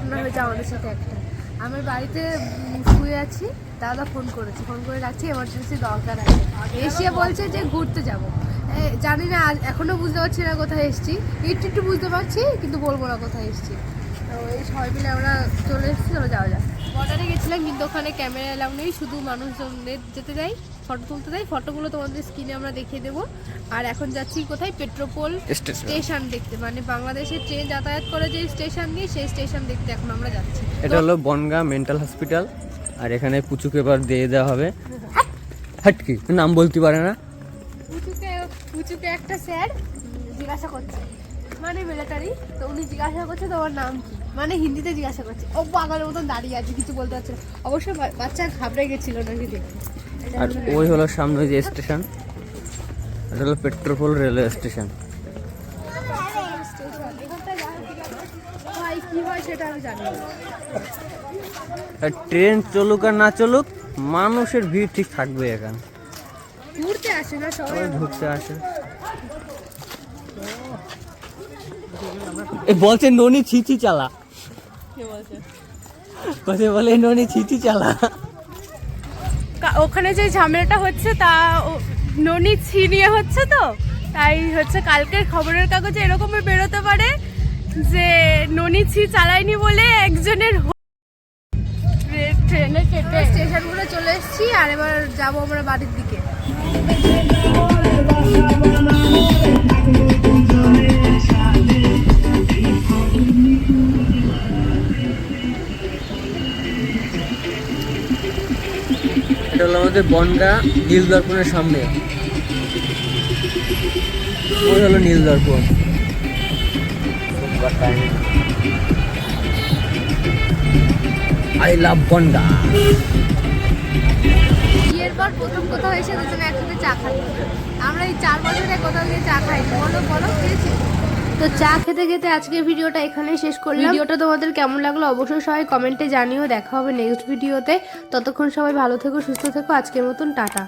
ঘটনা হয়েছে আমাদের সাথে একটা। আমার বাড়িতে শুয়ে আছি, দাদা ফোন করেছে। ফোন করে রাখছি এমার্জেন্সি দরকার আছে। এসে বলছে যে ঘুরতে যাব। জানি না, আজ এখনও বুঝতে পারছি না কোথায় এসেছি। একটু একটু বুঝতে পারছি, কিন্তু বলব না কোথায় এসেছি। তো এই সবাই মিলে আমরা চলে এসেছি চলো যাওয়া যাক। বর্ডারে গেছিলাম, কিন্তু ওখানে ক্যামেরা এলাম নেই, শুধু মানুষজনদের যেতে দেয়। ফটো তুলতে দেয় ফটোগুলো তোমাদের স্ক্রিনে আমরা দেখিয়ে দেবো। আর এখন যাচ্ছি কোথায়? পেট্রোপোল স্টেশন দেখতে। মানে বাংলাদেশে ট্রেন যাতায়াত করে যে স্টেশন দিয়ে সেই স্টেশন দেখতে এখন আমরা যাচ্ছি। এটা হলো বনগা মেন্টাল হসপিটাল আর এখানে পুচুকে এবার দিয়ে দেওয়া হবে। হাটকি নাম বলতে পারে না। পুচুকে পুচুকে একটা স্যার জিজ্ঞাসা করছে। মানে মিলিটারি তো উনি জিজ্ঞাসা করছে তোমার নাম কি? মানে হিন্দিতে জিজ্ঞাসা করছে। ও পাগলের মতন দাঁড়িয়ে আছে কিছু বলতে পারছে না। অবশ্য বাচ্চা ঘাবড়ে গেছিল নাকি দেখে। আর ওই হলো সামনে যে স্টেশন এটা হলো পেট্রোপোল রেলওয়ে স্টেশন। ট্রেন চলুক আর না চলুক মানুষের ভিড় ঠিক থাকবে এখানে। ঘুরতে আসে না সবাই? ঘুরতে আসে। এ বলছে ননি ছিচি চালা। কে বলছে বলে ননি ছিচি চালা। ওখানে যে ঝামেলাটা হচ্ছে তা ও- ননি ছি নিয়ে হচ্ছে তো তাই হচ্ছে কালকের খবরের কাগজে এরকমই বেরোতে পারে যে ননি ছি চালায়নি বলে একজনের ট্রেনে কেটে। স্টেশনগুলো চলে এসেছি আর এবার যাব আমরা বাড়ির দিকে। এটা হলো আমাদের বনগা নীল দর্পণের সামনে। ওই হলো নীল দর্পণ। I love Bangaon. বিয়ের পর প্রথম কোথাও এসে দুজনে একসাথে চা খাই। আমরা এই চার বছরে কোথাও গিয়ে চা খাই বলো বলো, খেয়েছি? তো চা খেতে খেতে আজকে ভিডিওটা এখানেই শেষ করলাম। ভিডিওটা তোমাদের কেমন লাগল অবশ্যই সবাই কমেন্টে জানিও। দেখা হবে নেক্সট ভিডিওতে। ততক্ষণ সবাই ভালো থেকো, সুস্থ থেকো। আজকের মতন টাটা।